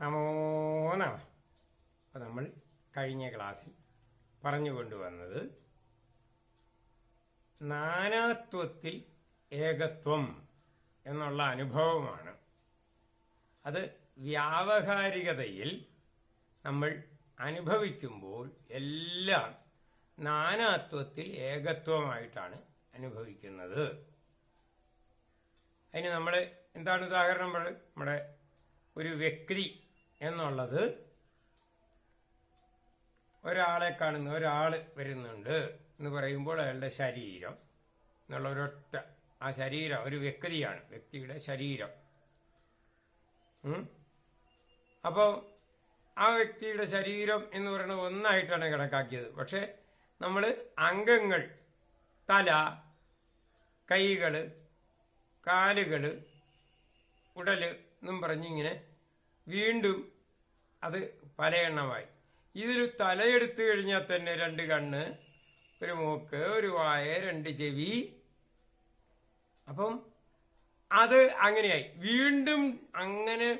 നമോ അപ്പം നമ്മൾ കഴിഞ്ഞ ക്ലാസ്സിൽ പറഞ്ഞു കൊണ്ടുവന്നത് നാനാത്വത്തിൽ ഏകത്വം എന്നുള്ള അനുഭവമാണ്. അത് വ്യാവഹാരികതയിൽ നമ്മൾ അനുഭവിക്കുമ്പോൾ എല്ലാം നാനാത്വത്തിൽ ഏകത്വമായിട്ടാണ് അനുഭവിക്കുന്നത്. അതിന് നമ്മൾ എന്താണ് ഉദാഹരണം? നമ്മുടെ ഒരു വ്യക്തി എന്നുള്ളത് ഒരാളെ കാണുന്ന ഒരാൾ വരുന്നുണ്ട് എന്ന് പറയുമ്പോൾ അയാളുടെ ശരീരം എന്നുള്ള ഒരൊറ്റ ആ ശരീരം ഒരു വ്യക്തിയാണ് വ്യക്തിയുടെ ശരീരം. അപ്പോൾ ആ വ്യക്തിയുടെ ശരീരം എന്ന് പറയുന്നത് ഒന്നായിട്ടാണ് കണക്കാക്കിയത്. പക്ഷേ നമ്മൾ അംഗങ്ങൾ തല കൈകൾ കാലുകൾ ഉടൽ എന്നും പറഞ്ഞിങ്ങനെ വീണ്ടും അത് പല എണ്ണമായി ഇതിൽ തലയെടുത്തു കഴിഞ്ഞാൽ തന്നെ രണ്ട് കണ്ണ് ഒരു മൂക്ക് ഒരു വായ രണ്ട് ചെവി. അപ്പം അത് അങ്ങനെയായി. വീണ്ടും അങ്ങനെ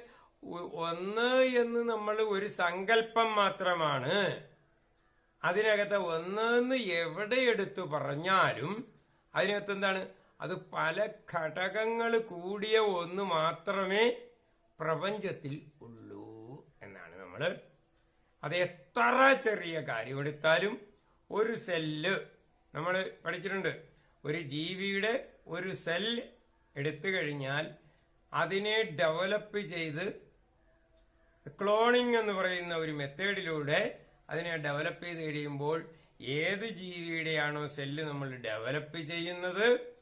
ഒന്ന് എന്ന് നമ്മൾ ഒരു സങ്കല്പം മാത്രമാണ്. അതിനകത്ത് ഒന്നെന്ന് എവിടെ എടുത്തു പറഞ്ഞാലും അതിനകത്ത് എന്താണ്? അത് പല ഘടകങ്ങൾ കൂടിയ ഒന്ന് മാത്രമേ പ്രപഞ്ചത്തിൽ അത് എത്ര ചെറിയ കാര്യം എടുത്താലും ഒരു സെല്ല് നമ്മൾ പഠിച്ചിട്ടുണ്ട്. ഒരു ജീവിയുടെ ഒരു സെൽ എടുത്തു കഴിഞ്ഞാൽ അതിനെ ഡെവലപ്പ് ചെയ്ത് ക്ലോണിംഗ് എന്ന് പറയുന്ന ഒരു മെത്തേഡിലൂടെ അതിനെ ഡെവലപ്പ് ചെയ്ത് കഴിയുമ്പോൾ ഏത് ജീവിയുടെയാണോ സെല്ല് നമ്മൾ ഡെവലപ്പ് ചെയ്യുന്നത്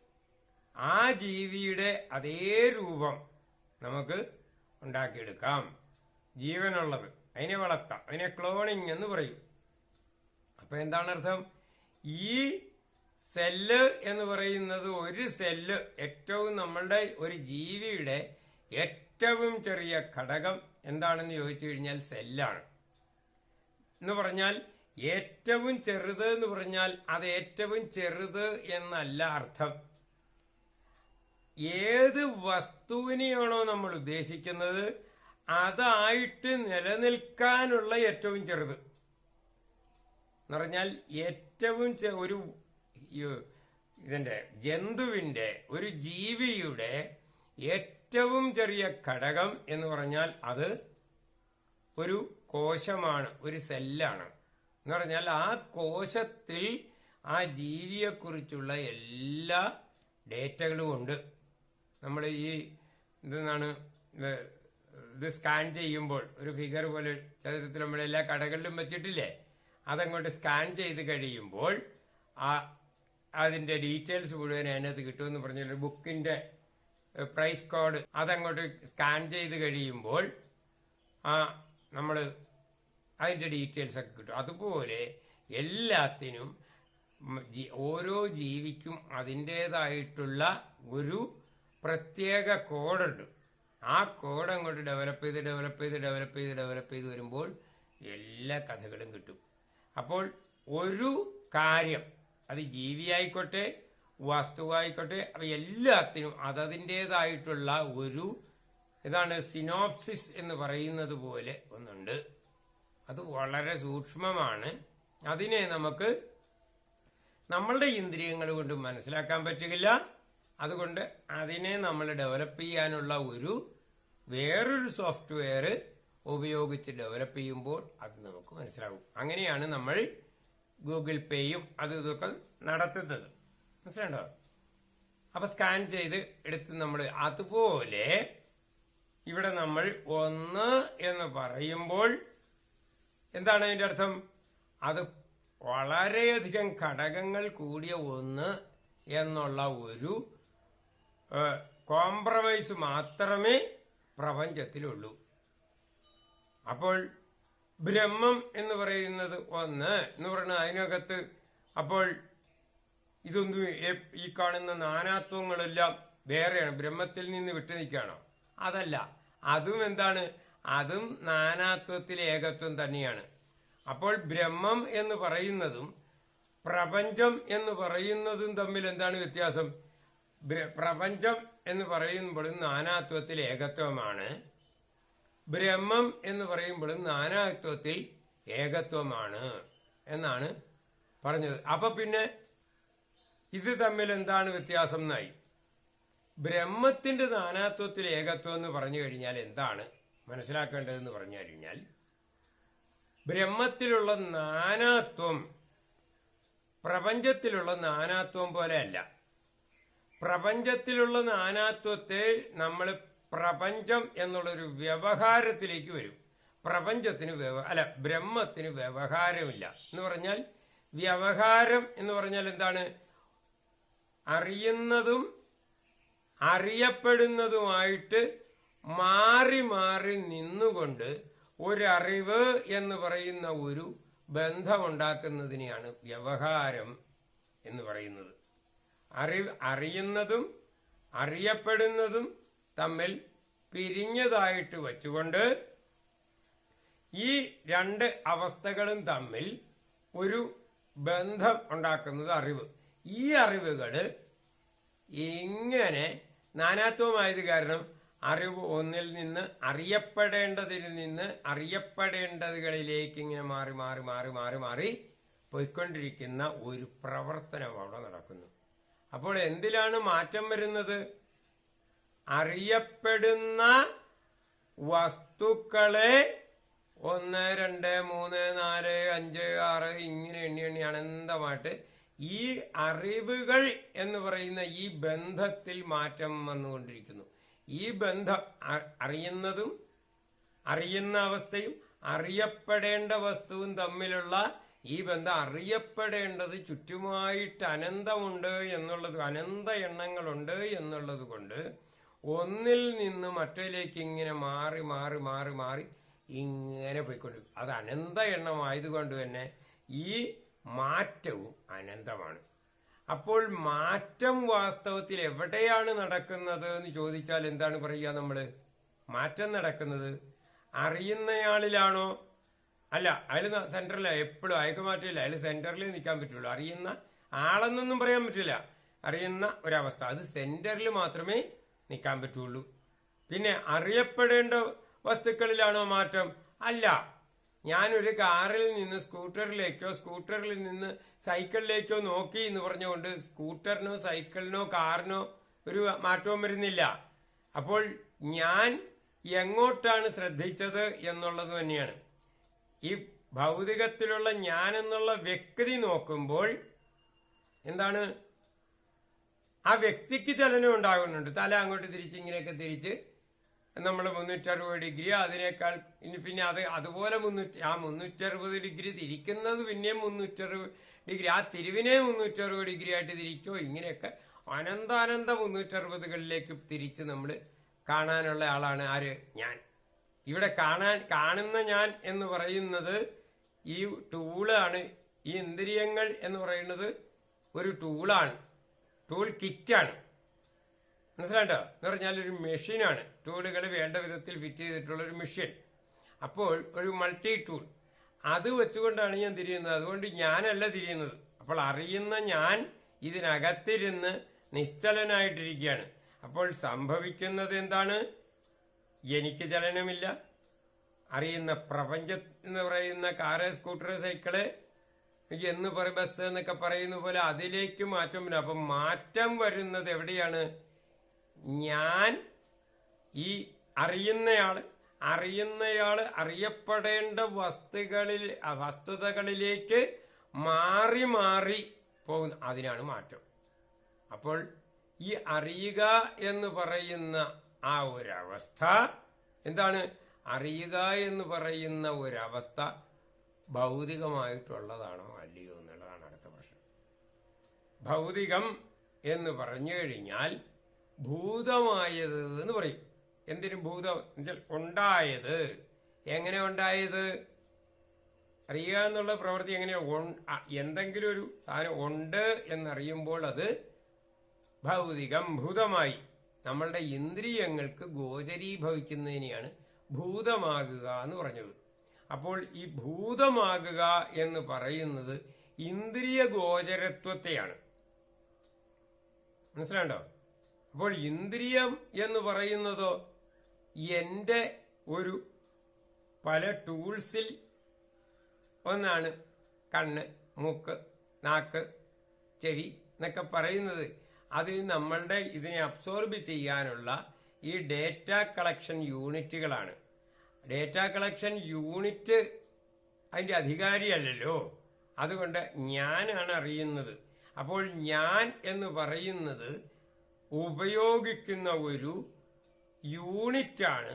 ആ ജീവിയുടെ അതേ രൂപം നമുക്ക് ഉണ്ടാക്കിയെടുക്കാം. ജീവനുള്ളത്. അതിനെ വളർത്താം. അതിനെ ക്ലോണിങ് എന്ന് പറയും. അപ്പൊ എന്താണ് അർത്ഥം? ഈ സെല്ല് എന്ന് പറയുന്നത് ഒരു സെല്ല് ഏറ്റവും നമ്മളുടെ ഒരു ജീവിയുടെ ഏറ്റവും ചെറിയ ഘടകം എന്താണെന്ന് ചോദിച്ചു കഴിഞ്ഞാൽ സെല്ലാണ് എന്ന് പറഞ്ഞാൽ ഏറ്റവും ചെറുത് എന്ന് പറഞ്ഞാൽ അത് ഏറ്റവും ചെറുത് എന്നല്ല അർത്ഥം. ഏത് വസ്തുവിനെയാണോ നമ്മൾ ഉദ്ദേശിക്കുന്നത്? അതായിട്ട് നിലനിൽക്കാനുള്ള ഏറ്റവും ചെറുത്. എന്ന് പറഞ്ഞാൽ ഏറ്റവും ഒരു ഇതിന്റെ ജന്തുവിന്റെ ഒരു ജീവിയുടെ ഏറ്റവും ചെറിയ ഘടകം എന്ന് പറഞ്ഞാൽ അത് ഒരു കോശമാണ് ഒരു സെല്ലാണ്. എന്ന് പറഞ്ഞാൽ ആ കോശത്തിൽ ആ ജീവിയെക്കുറിച്ചുള്ള എല്ലാ ഡേറ്റകളും ഉണ്ട്. നമ്മൾ ഈ ഇതെന്നാണ് ഇത് സ്കാൻ ചെയ്യുമ്പോൾ ഒരു ഫിഗർ പോലെ ചരിത്രത്തിൽ നമ്മൾ എല്ലാ കടകളിലും വെച്ചിട്ടില്ലേ? അതങ്ങോട്ട് സ്കാൻ ചെയ്ത് കഴിയുമ്പോൾ ആ അതിന്റെ ഡീറ്റെയിൽസ് മുഴുവൻ അതിനകത്ത് കിട്ടുമെന്ന് പറഞ്ഞൊരു ബുക്കിന്റെ പ്രൈസ് കോഡ് അതങ്ങോട്ട് സ്കാൻ ചെയ്ത് കഴിയുമ്പോൾ ആ നമ്മൾ അതിന്റെ ഡീറ്റെയിൽസ് ഒക്കെ കിട്ടും. അതുപോലെ എല്ലാത്തിനും ഓരോ ജീവിക്കും അതിന്റേതായിട്ടുള്ള ഒരു പ്രത്യേക കോഡുണ്ട് ആ കോഡ് അങ്ങോട്ട് ഡെവലപ്പ് ചെയ്ത് ഡെവലപ്പ് ചെയ്ത് ഡെവലപ്പ് ചെയ്ത് ഡെവലപ്പ് ചെയ്ത് വരുമ്പോൾ എല്ലാ കഥകളും കിട്ടും. അപ്പോൾ ഒരു കാര്യം അത് ജീവിയായിക്കോട്ടെ വസ്തുവായിക്കോട്ടെ അവ എല്ലാത്തിനും അതതിന്റേതായിട്ടുള്ള ഒരു ഇതാണ് സിനോപ്സിസ് എന്ന് പറയുന്നത് പോലെ ഒന്നുണ്ട്. അത് വളരെ സൂക്ഷ്മമാണ്. അതിനെ നമുക്ക് നമ്മളുടെ ഇന്ദ്രിയങ്ങൾ കൊണ്ട് മനസ്സിലാക്കാൻ പറ്റുകയില്ല അതുകൊണ്ട് അതിനെ നമ്മൾ ഡെവലപ്പ് ചെയ്യാനുള്ള ഒരു വേറൊരു സോഫ്റ്റ്വെയർ ഉപയോഗിച്ച് ഡെവലപ്പ് ചെയ്യുമ്പോൾ അത് നമുക്ക് മനസ്സിലാകും. അങ്ങനെയാണ് നമ്മൾ ഗൂഗിൾ പേയും അത് ഇതൊക്കെ നടത്തുന്നത്. മനസ്സിലുണ്ടോ അപ്പൊ സ്കാൻ ചെയ്ത് എടുത്ത് നമ്മൾ അതുപോലെ ഇവിടെ നമ്മൾ ഒന്ന് എന്ന് പറയുമ്പോൾ എന്താണ് അതിന്റെ അർത്ഥം? അത് വളരെയധികം ഘടകങ്ങൾ കൂടിയ ഒന്ന് എന്നുള്ള ഒരു കോംപ്രമൈസ് മാത്രമേ പ്രപഞ്ചത്തിലുള്ളൂ. അപ്പോൾ ബ്രഹ്മം എന്ന് പറയുന്നത് ഒന്ന് എന്ന് പറയുന്നത് അതിനകത്ത് അപ്പോൾ ഇതൊന്നും ഈ കാണുന്ന നാനാത്വങ്ങളെല്ലാം വേറെയാണ്. ബ്രഹ്മത്തിൽ നിന്ന് വിട്ടു നിൽക്കുകയാണോ? അതല്ല. അതും എന്താണ്? അതും നാനാത്വത്തിലെ ഏകത്വം തന്നെയാണ്. അപ്പോൾ ബ്രഹ്മം എന്ന് പറയുന്നതും പ്രപഞ്ചം എന്ന് പറയുന്നതും തമ്മിൽ എന്താണ് വ്യത്യാസം? പ്രപഞ്ചം എന്ന് പറയുമ്പോഴും നാനാത്വത്തിൽ ഏകത്വമാണ്. ബ്രഹ്മം എന്ന് പറയുമ്പോഴും നാനാത്വത്തിൽ ഏകത്വമാണ് എന്നാണ് പറഞ്ഞത്. അപ്പൊ പിന്നെ ഇത് തമ്മിൽ എന്താണ് വ്യത്യാസം എന്നായി? ബ്രഹ്മത്തിന്റെ നാനാത്വത്തിൽ ഏകത്വം എന്ന് പറഞ്ഞു കഴിഞ്ഞാൽ എന്താണ്? മനസ്സിലാക്കേണ്ടതെന്ന് പറഞ്ഞു കഴിഞ്ഞാൽ ബ്രഹ്മത്തിലുള്ള നാനാത്വം പ്രപഞ്ചത്തിലുള്ള നാനാത്വം പോലെയല്ല പ്രപഞ്ചത്തിലുള്ള നാനാത്വത്തെ നമ്മൾ പ്രപഞ്ചം എന്നുള്ളൊരു വ്യവഹാരത്തിലേക്ക് വരും. പ്രപഞ്ചത്തിന് വ്യവ അല്ല ബ്രഹ്മത്തിന് വ്യവഹാരമില്ല. എന്ന് പറഞ്ഞാൽ വ്യവഹാരം എന്ന് പറഞ്ഞാൽ എന്താണ്? അറിയുന്നതും അറിയപ്പെടുന്നതുമായിട്ട് മാറി മാറി നിന്നുകൊണ്ട് ഒരറിവ് എന്ന് പറയുന്ന ഒരു ബന്ധമുണ്ടാക്കുന്നതിനെയാണ് വ്യവഹാരം എന്ന് പറയുന്നത്. അറി അറിയുന്നതും അറിയപ്പെടുന്നതും തമ്മിൽ പിരിഞ്ഞതായിട്ട് വച്ചുകൊണ്ട് ഈ രണ്ട് അവസ്ഥകളും തമ്മിൽ ഒരു ബന്ധം ഉണ്ടാക്കുന്നത് അറിവ്. ഈ അറിവുകൾ ഇങ്ങനെ നാനാത്വമായത് കാരണം അറിവ് ഒന്നിൽ നിന്ന് അറിയപ്പെടേണ്ടതിൽ നിന്ന് അറിയപ്പെടേണ്ടതുകളിലേക്ക് ഇങ്ങനെ മാറി മാറി മാറി മാറി മാറി പോയിക്കൊണ്ടിരിക്കുന്ന ഒരു പ്രവർത്തനം അവിടെ നടക്കുന്നു. അപ്പോൾ എന്തിലാണ് മാറ്റം വരുന്നത്? അറിയപ്പെടുന്ന വസ്തുക്കളെ ഒന്ന് രണ്ട് മൂന്ന് നാല് അഞ്ച് ആറ് ഇങ്ങനെ എണ്ണി എണ്ണി അനന്തമായിട്ട്. ഈ അറിവുകൾ എന്ന് പറയുന്ന ഈ ബന്ധത്തിൽ മാറ്റം വന്നുകൊണ്ടിരിക്കുന്നു. ഈ ബന്ധം അറിയുന്നതും അറിയുന്ന അവസ്ഥയും അറിയപ്പെടേണ്ട വസ്തുവും തമ്മിലുള്ള ഈ ബന്ധം അറിയപ്പെടേണ്ടത് ചുറ്റുമായിട്ട് അനന്തമുണ്ട് എന്നുള്ളത് അനന്ത എണ്ണങ്ങളുണ്ട് എന്നുള്ളത് കൊണ്ട് ഒന്നിൽ നിന്ന് മറ്റേലേക്ക് ഇങ്ങനെ മാറി മാറി മാറി മാറി ഇങ്ങനെ പോയിക്കൊണ്ടിരിക്കും. അത് അനന്ത എണ്ണമായതുകൊണ്ട് തന്നെ ഈ മാറ്റവും അനന്തമാണ്. അപ്പോൾ മാറ്റം വാസ്തവത്തിൽ എവിടെയാണ് നടക്കുന്നത് എന്ന് ചോദിച്ചാൽ എന്താണ് പറയുക നമ്മൾ? മാറ്റം നടക്കുന്നത് അറിയുന്നയാളിലാണോ അല്ല അയാൾ സെന്ററിൽ എപ്പോഴും അയക്ക് മാറ്റില്ല അയാൾ സെന്ററിൽ നിൽക്കാൻ പറ്റുള്ളൂ. അറിയുന്ന ആളെന്നൊന്നും പറയാൻ പറ്റില്ല. അറിയുന്ന ഒരവസ്ഥ. അത് സെന്ററിൽ മാത്രമേ നിൽക്കാൻ പറ്റുള്ളൂ. പിന്നെ അറിയപ്പെടേണ്ട വസ്തുക്കളിലാണോ മാറ്റം? അല്ല. ഞാനൊരു കാറിൽ നിന്ന് സ്കൂട്ടറിലേക്കോ സ്കൂട്ടറിൽ നിന്ന് സൈക്കിളിലേക്കോ നോക്കി എന്ന് പറഞ്ഞുകൊണ്ട് സ്കൂട്ടറിനോ സൈക്കിളിനോ കാറിനോ ഒരു മാറ്റവും വരുന്നില്ല. അപ്പോൾ ഞാൻ എങ്ങോട്ടാണ് ശ്രദ്ധിച്ചത് എന്നുള്ളത് തന്നെയാണ്. ഈ ഭൗതികത്തിലുള്ള ഞാൻ എന്നുള്ള വ്യക്തി നോക്കുമ്പോൾ എന്താണ്? ആ വ്യക്തിക്ക് ചലനം ഉണ്ടാകുന്നുണ്ട്. തല അങ്ങോട്ട് തിരിച്ച് ഇങ്ങനെയൊക്കെ തിരിച്ച് നമ്മൾ മുന്നൂറ്ററുപത് ഡിഗ്രി അതിനേക്കാൾ ഇനി പിന്നെ അത് അതുപോലെ മുന്നൂറ്റി ആ മുന്നൂറ്ററുപത് ഡിഗ്രി തിരിക്കുന്നത് പിന്നെയും മുന്നൂറ്ററുപത് ഡിഗ്രി ആ തിരിവിനെ മുന്നൂറ്ററുപത് ഡിഗ്രി ആയിട്ട് തിരിച്ചോ? ഇങ്ങനെയൊക്കെ അനന്താനന്ത മുന്നൂറ്ററുപതുകളിലേക്ക് തിരിച്ച് നമ്മൾ കാണാനുള്ള ആളാണ് ആര്? ഞാൻ. ഇവിടെ കാണാൻ കാണുന്ന ഞാൻ എന്ന് പറയുന്നത് ഈ ടൂളാണ് ഈ ഇന്ദ്രിയങ്ങൾ എന്ന് പറയുന്നത് ഒരു ടൂളാണ് ടൂൾ കിറ്റാണ് മനസ്സിലാണ്ടോ എന്ന് പറഞ്ഞാൽ ഒരു മെഷീനാണ് ടൂളുകൾ വേണ്ട വിധത്തിൽ ഫിറ്റ് ചെയ്തിട്ടുള്ള ഒരു മെഷീൻ അപ്പോൾ ഒരു മൾട്ടി ടൂൾ അത് വെച്ചുകൊണ്ടാണ് ഞാൻ തിരിയുന്നത്. അതുകൊണ്ട് ഞാനല്ല തിരിയുന്നത്. അപ്പോൾ അറിയുന്ന ഞാൻ ഇതിനകത്തിരുന്ന് നിശ്ചലനായിട്ടിരിക്കുകയാണ്. അപ്പോൾ സംഭവിക്കുന്നത് എന്താണ്? എനിക്ക് ചലനമില്ല. അറിയുന്ന പ്രപഞ്ച എന്ന് പറയുന്ന കാറ് സ്കൂട്ടർ സൈക്കിൾ എന്ന് പറ ബസ് എന്നൊക്കെ പറയുന്ന പോലെ അതിലേക്ക് മാറ്റം വരും. അപ്പം മാറ്റം വരുന്നത് എവിടെയാണ്? ഞാൻ ഈ അറിയുന്നയാൾ അറിയുന്നയാൾ അറിയപ്പെടേണ്ട വസ്തുക്കളിൽ വസ്തുതകളിലേക്ക് മാറി മാറി പോകുന്നു അതിനാണ് മാറ്റം. അപ്പോൾ ഈ അറിയുക എന്ന് പറയുന്ന ആ ഒരവസ്ഥ എന്താണ്? അറിയുക എന്ന് പറയുന്ന ഒരവസ്ഥ ഭൗതികമായിട്ടുള്ളതാണോ അല്ലയോ എന്നുള്ളതാണ് അടുത്ത പ്രശ്നം. ഭൗതികം എന്ന് പറഞ്ഞു കഴിഞ്ഞാൽ ഭൂതമായത് എന്ന് പറയും. എന്തിനും ഭൂതം? എന്നുവെച്ചാൽ ഉണ്ടായത്. എങ്ങനെ ഉണ്ടായത്? അറിയുക എന്നുള്ള പ്രവൃത്തി എങ്ങനെയാ? എന്തെങ്കിലും ഒരു സാധനം ഉണ്ട് എന്നറിയുമ്പോൾ അത് ഭൗതികം ഭൂതമായി. നമ്മളുടെ ഇന്ദ്രിയങ്ങൾക്ക് ഗോചരീഭവിക്കുന്നതിനെയാണ് ഭൂതമാകുക എന്ന് പറഞ്ഞത്. അപ്പോൾ ഈ ഭൂതമാകുക എന്ന് പറയുന്നത് ഇന്ദ്രിയ ഗോചരത്വത്തെയാണ്. മനസ്സിലാണ്ടോ അപ്പോൾ ഇന്ദ്രിയം എന്ന് പറയുന്നതോ എന്റെ ഒരു പല ടൂൾസിൽ ഒന്നാണ് കണ്ണ് മൂക്ക് നാക്ക് ചെവി എന്നൊക്കെ പറയുന്നത്. അത് നമ്മളുടെ ഇതിനെ അബ്സോർബ് ചെയ്യാനുള്ള ഈ ഡേറ്റ കളക്ഷൻ യൂണിറ്റുകളാണ് ഡേറ്റ കളക്ഷൻ യൂണിറ്റ് അതിന്റെ അധികാരിയല്ലല്ലോ. അതുകൊണ്ട് ഞാനാണ് അറിയുന്നത്. അപ്പോൾ ഞാൻ എന്ന് പറയുന്നത് ഉപയോഗിക്കുന്ന ഒരു യൂണിറ്റാണ്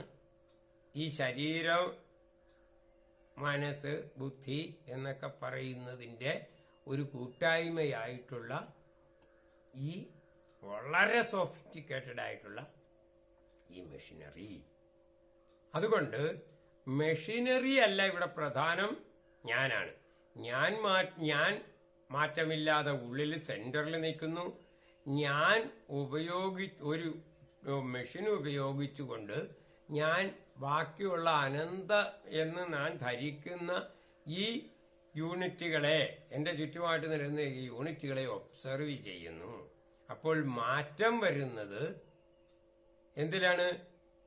ഈ ശരീരം മനസ്സ് ബുദ്ധി എന്നൊക്കെ പറയുന്നതിന്റെ ഒരു കൂട്ടായ്മയായിട്ടുള്ള ഈ വളരെ സോഫിസ്റ്റിക്കേറ്റഡ് ആയിട്ടുള്ള ഈ മെഷീനറി. അതുകൊണ്ട് മെഷീനറി അല്ല ഇവിടെ പ്രധാനം ഞാനാണ്. ഞാൻ മാ ഞാൻ മാറ്റമില്ലാതെ ഉള്ളിൽ സെന്ററിൽ നിൽക്കുന്നു. ഞാൻ ഉപയോഗി ഒരു മെഷീൻ ഉപയോഗിച്ചുകൊണ്ട് ഞാൻ ബാക്കിയുള്ള അനന്ത എന്ന് ഞാൻ ധരിക്കുന്ന ഈ യൂണിറ്റുകളെ എന്റെ ചുറ്റുമായിട്ട് നിരുന്ന ഈ യൂണിറ്റുകളെ ഒബ്സർവ് ചെയ്യുന്നു. അപ്പോൾ മാറ്റം വരുന്നത് എന്തിലാണ്?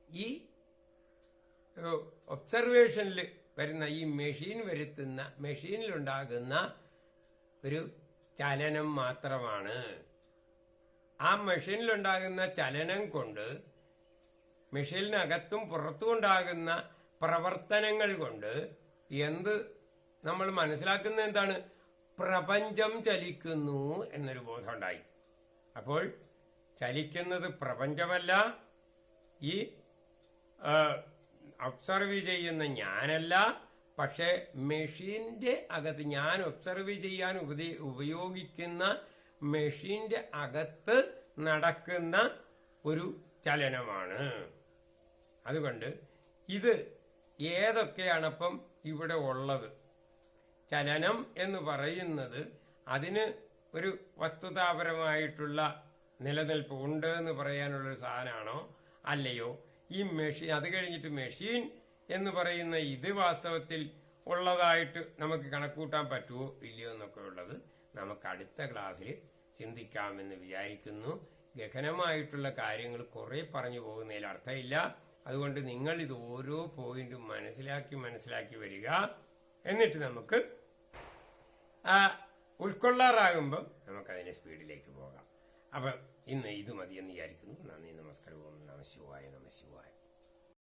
ഈ ഒബ്സർവേഷനിൽ വരുന്ന ഈ മെഷീൻ വരുത്തുന്ന മെഷീനിലുണ്ടാകുന്ന ഒരു ചലനം മാത്രമാണ്. ആ മെഷീനിലുണ്ടാകുന്ന ചലനം കൊണ്ട് മെഷീനിനകത്തും പുറത്തും ഉണ്ടാകുന്ന പ്രവർത്തനങ്ങൾ കൊണ്ട് എന്ത് നമ്മൾ മനസ്സിലാക്കുന്ന എന്താണ്? പ്രപഞ്ചം ചലിക്കുന്നു എന്നൊരു ബോധം ഉണ്ടായി അപ്പോൾ ചലിക്കുന്നത് പ്രപഞ്ചമല്ല ഈ ഒബ്സർവ് ചെയ്യുന്ന ഞാനല്ല പക്ഷെ മെഷീന്റെ അകത്ത് ഞാൻ ഒബ്സർവ് ചെയ്യാൻ ഉപദേ ഉപയോഗിക്കുന്ന മെഷീന്റെ അകത്ത് നടക്കുന്ന ഒരു ചലനമാണ്. അതുകൊണ്ട് ഇത് ഏതൊക്കെയാണ് അപ്പം ഇവിടെ ഉള്ളത്? ചലനം എന്ന് പറയുന്നത് അതിന് ഒരു വസ്തുതാപരമായിട്ടുള്ള നിലനിൽപ്പ് ഉണ്ട് എന്ന് പറയാനുള്ളൊരു സാധനമാണോ? അല്ലയോ. ഈ മെഷീൻ അത് കഴിഞ്ഞിട്ട് മെഷീൻ എന്ന് പറയുന്ന ഇത് വാസ്തവത്തിൽ ഉള്ളതായിട്ട് നമുക്ക് കണക്കൂട്ടാൻ പറ്റുമോ ഇല്ലയോ എന്നൊക്കെ ഉള്ളത് നമുക്ക് അടുത്ത ക്ലാസ്സിൽ ചിന്തിക്കാമെന്ന് വിചാരിക്കുന്നു. ഗഹനമായിട്ടുള്ള കാര്യങ്ങൾ കുറേ പറഞ്ഞു പോകുന്നതിൽ അർത്ഥമില്ല. അതുകൊണ്ട് നിങ്ങൾ ഇത് ഓരോ പോയിന്റും മനസ്സിലാക്കി മനസ്സിലാക്കി വരിക. എന്നിട്ട് നമുക്ക് ഉൾക്കൊള്ളാറാകുമ്പോൾ നമുക്കതിന്റെ സ്പീഡിലേക്ക് പോകാം. അപ്പം ഇന്ന് ഇത് മതിയെന്ന് വിചാരിക്കുന്നു. നന്ദി നമസ്കാരവും നമ ശിവായ നമ ശിവായ.